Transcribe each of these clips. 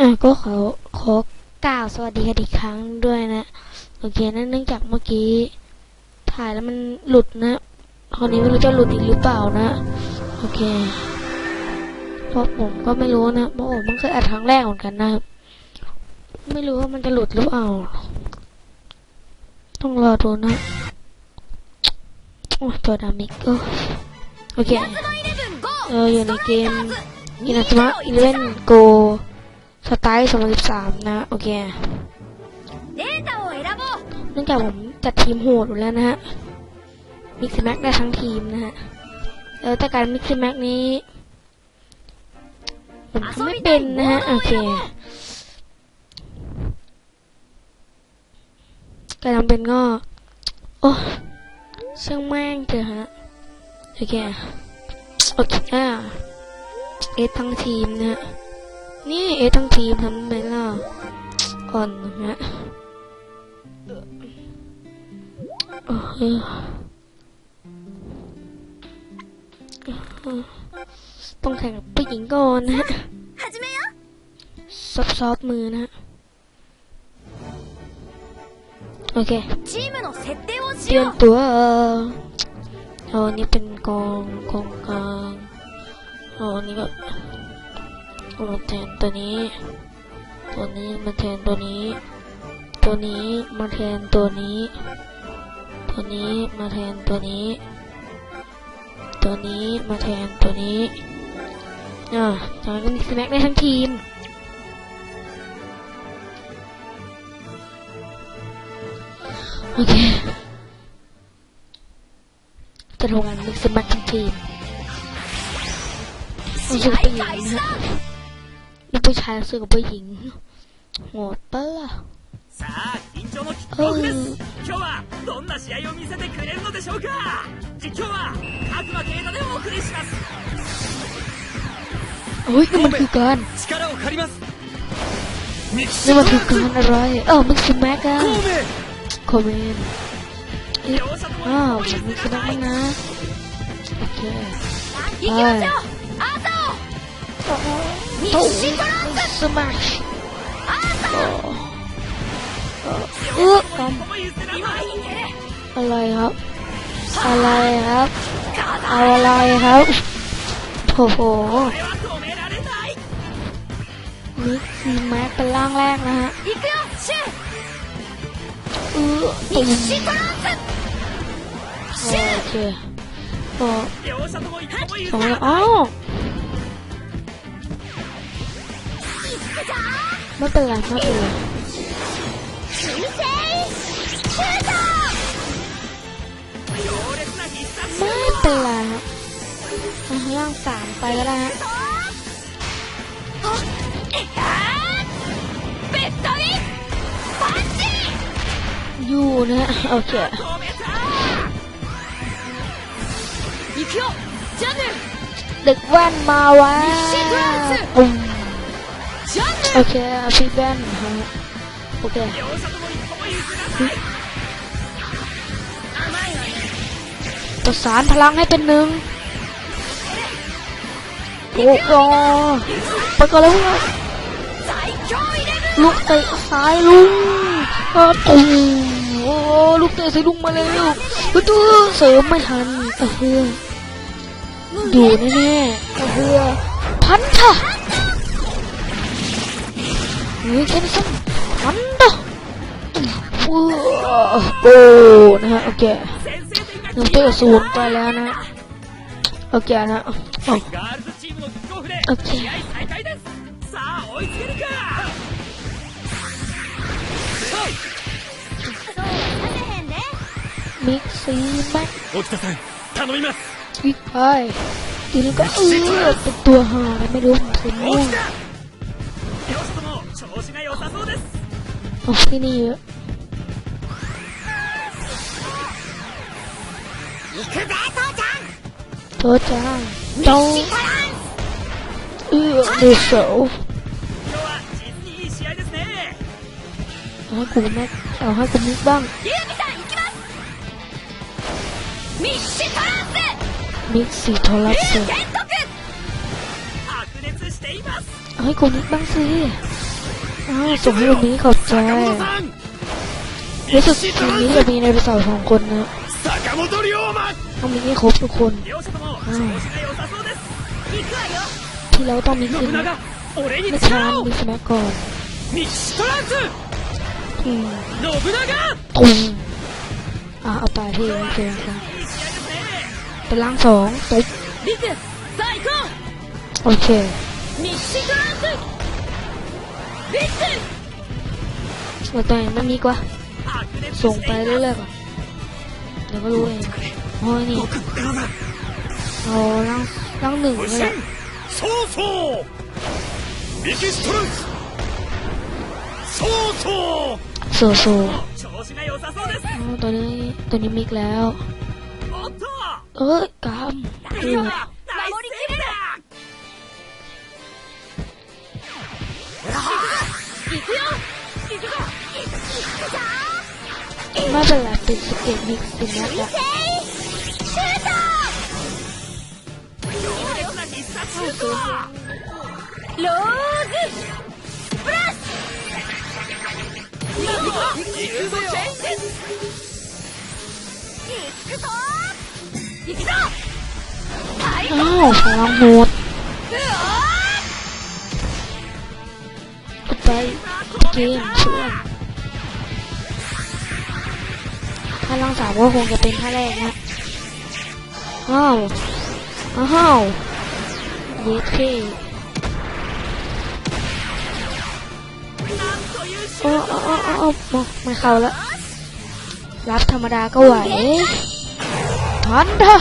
อะก็ขอขอกล่าวสวัสดีกันอีกครั้งด้วยนะ โอเคนะเนื่องจากเมื่อกี้ ถ่ายแล้วมันหลุดนะคราวนี้ไม่รู้จะหลุดอีกหรือเปล่านะ โอเคเพราะผมก็ไม่รู้นะเพราะผมเพิ่งเคยอัดครั้งแรกเหมือนกันนะ ไม่รู้ว่ามันจะหลุดหรือเปล่า ต้องรอดูนะโอ้ตัวดามิกเออโอเค เอออยู่ในเกมอินาสมะอีเลนโก สไตล์สองพันสิบสามนะ โอเคเนื่องจากผมจัดทีมโหดอยู่แล้วนะฮะ มิกซ์แม็กได้ทั้งทีมนะฮะ แล้วแต่การมิกซ์แม็กนี้ผมไม่เป็นนะฮะ โอเคการทำเป็นก็ โอ้ช่างแม่งเถอะฮะ โอเค โอเคอะเอททั้งทีมนะฮะ นี่เอต้องทีมทำไหมล่ะอ่อนนะโอ้ต้องแข่งกับผู้หญิงก่อนนะฮะซอฟซอฟมือนะโอเคเตรียมตัวเอานี่เป็นกองกองกลางเอานี่แบบ มาแทนตัวนี้ ตัวนี้มาแทนตัวนี้ ตัวนี้มาแทนตัวนี้ ตัวนี้มาแทนตัวนี้ ตัวนี้มาแทนตัวนี้อ่าจากนั้นก็มีสแม็กได้ทั้งทีมโอเคจะทำงานมิกซ์แม็กทั้งทีมรู้สึกผู้หญิงนะ ฮะนี่ผู้ชายรู้สึกกับผู้หญิงโหดปะล่ะ さあ緊張のキック เอ オフで อ す今日はどんな試合を見せてくれるのでしょうか実況は悪魔啓太でお送りします โอ้ยนี่มันคือการ 力を借りますミキ นี่มันคือการอะไรเออมิกซ์แม็กอะ 神 คอมเมนต์ 戸両者とも อ้าวผมมิกซ์แม็กนะ โอเค 行き スマッシュเออครับอะไรครับ อะไรครับ เอาอะไรครับโอ้โหนี่คีอแม็กเป็นร่างแรกนะฮะเออตุ้โอเคโอ้สองอ้า ไม่เป็นไรไม่เป็นไรไม่เป็นไรนะล่างสามไปก็ได้ฮะอยู่นะโอเคดึกแว่นมาว่า โอเคพี่แบนฮะโอเคประสานพลังให้เป็นหนึ่งโอ้โหไปก็อนแล้วลูกเตะซ้ายลุงตุ้มโอ้ลูกเตะใส่ลุงมาเล้วประตูเสริมไม่ทันเออดูแน่ๆเออพันค่ะ ฮ้ยแค่นส้มมันดอกโอ้นะฮะโอเคหนึ่งตัวศูนย์ไปแล้วนะโอเคนะโอเคมิกซี่หม็กวิ่งไปทีนี้ก็เออเป็นตัวหาไม่รู้ผมม่วง 調子が良さそうです。お好に行くぜ父ちゃん。父ちゃん。ドンうわでしょ。今日は実にいい試合ですね。おはこみおはこばんゆうみさん行きます。ミッシトランス。ミッシトランス。はいこばんすげえ อ้าวส่งให้วันนี้ขอบใจในสุดทีนี้จะมีในภาษาสองคนนะต้องมีให้ครบทุกคนที่เราต้องมีคิมไม่ช้ามีสมัครก่อนอืมตุงอะเอาตายที่เจอกันเป็นล่างสองตุ๊บโอเค うミッシュトランスリク หัวตัวเองไม่มีกว่า 白熱 ส่ง し ไป てい เรื่ た อยๆก่อนเดี๋ยวก็รู้เองโอ้ยนี่ 僕のような เอาล่างล่างหนึ่ง 無 นี่แหละ 心そうそうミキストランスそうそう โซโซ 調子が良さそうです อ๋อตัวนี้ตัวนี้มิกแล้ว おっと เอ้ยกามเอ 今 อ だ まだやってつけミックス。なかローグプラス行くぞ行くぞอ้ ถ้าลองสามก็คงจะเป็นท่าแรกนะอ้าวอ้าวเยสเคโอ้โอ้โอ้โอ้ไม่เข้าแล้วรับธรรมดาก็ไหวทันเถอะ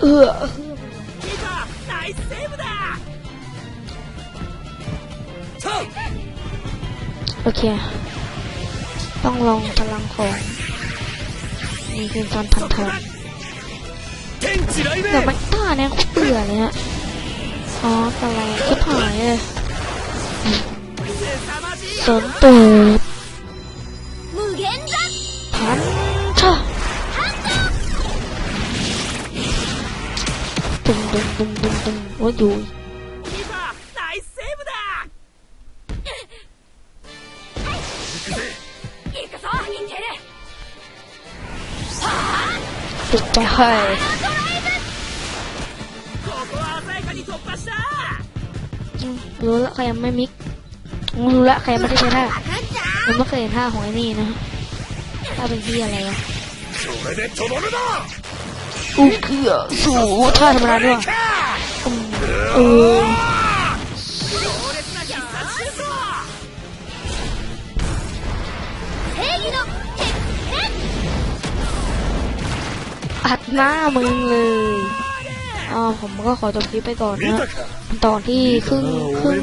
เออ โอเค ต้องลองพลังของมีคืนตอนพันทองแต่ม่นต้าเนี่ยเบื่อเลยฮะอ๋อตะไรคิดหายเลยสนตูดพันชะตุ้มตุ้มตุ้มตุ้มตุ้มว่าอยู่ 突破した อืมรู้ละใครยังไม่มิกอืมรู้ละใครยังไม่ได้ใช้ท่า 赤ちゃん ยังไม่เคยเห็นท่าของไอ้นี่นะฮะท่าเป็นที่อะไรอะ それでとどめだ อู้เกือสูท่าธรรมดาด้วยอืมเออ อัดหน้ามึงเลยอ๋อผมก็ขอจบคลิปไปก่อนนะตอนที่ครึ่งครึ่ง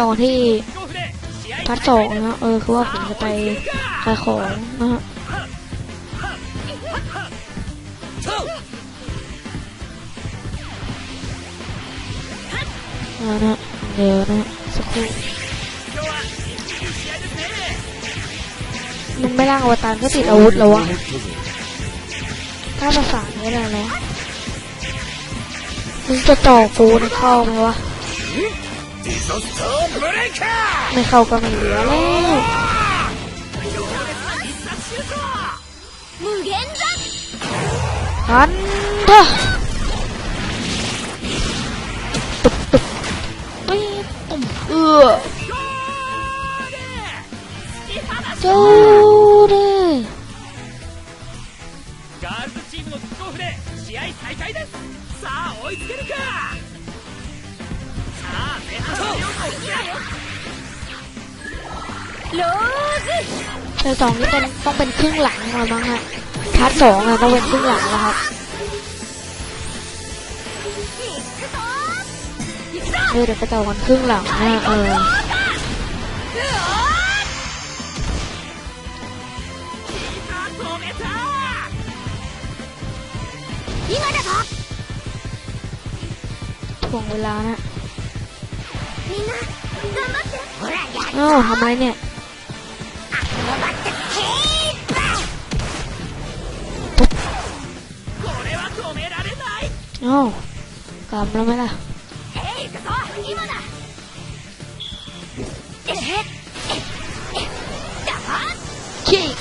ตอนที่พัดสองนะเออคือว่าผมจะไปขายของนะฮะนะเดี๋ยวนะสักครู่มันไม่ร่างอวตารก็ติดอาวุธแล้ววะ ถ้าภาษาไม่ได้ไหมมึงจะต่อกูนเข้าไหมวะ ไม่เข้าก็ไม่เหลือแล้วอันเถอะตุ๊บตุ๊บปีตุ๊บเอือจูาสองนี่เป็นต้องเป็นครึ่งหลังแล้วมั้งฮะพาร์ทสองอะต้องเป็นครึ่งหลังแล้วครับเออเดี๋ยวไปต่อกันครึ่งหลังนะเออถ่วงเวลานะโอ้ทำไมเนี่ย โอ้กลับแล้วไหมล่ะคิก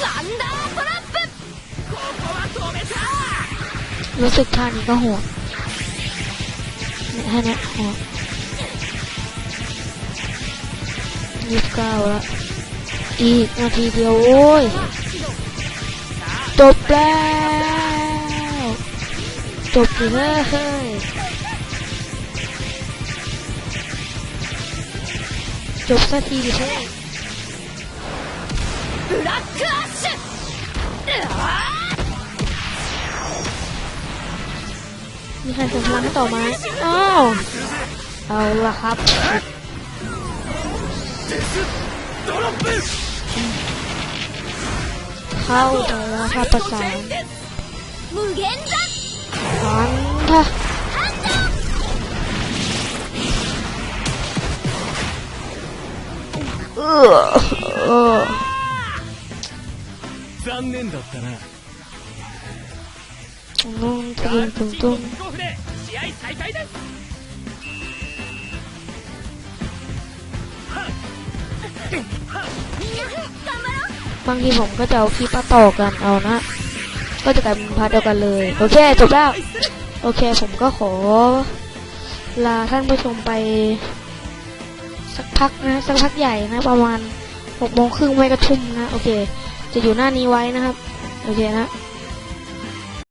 รู้สึกท่านี้ก็โหดให้นะโหดยี่สิบเก้าแล้วอีกนาทีเดียวโอ้ยจบแล้ว จบเลยจบสักทีดิเพื่บลักคลัชมีใครส่งพลังต่อไหมอ้าวเอาละครับเข้าแล้วครับประา 3連だったなบางทีผมก็จะเอาคลิปมาต่อกันเอานะ ก็จะกลายเป็นพาร์ทเดียวกันเลย โอเคจบแล้ว โอเคผมก็ขอ ลาท่านผู้ชมไป สักพักนะ สักพักใหญ่นะ ประมาณหกโมงครึ่งไม่กระทุ่มนะ โอเค จะอยู่หน้านี้ไว้นะครับ โอเคนะ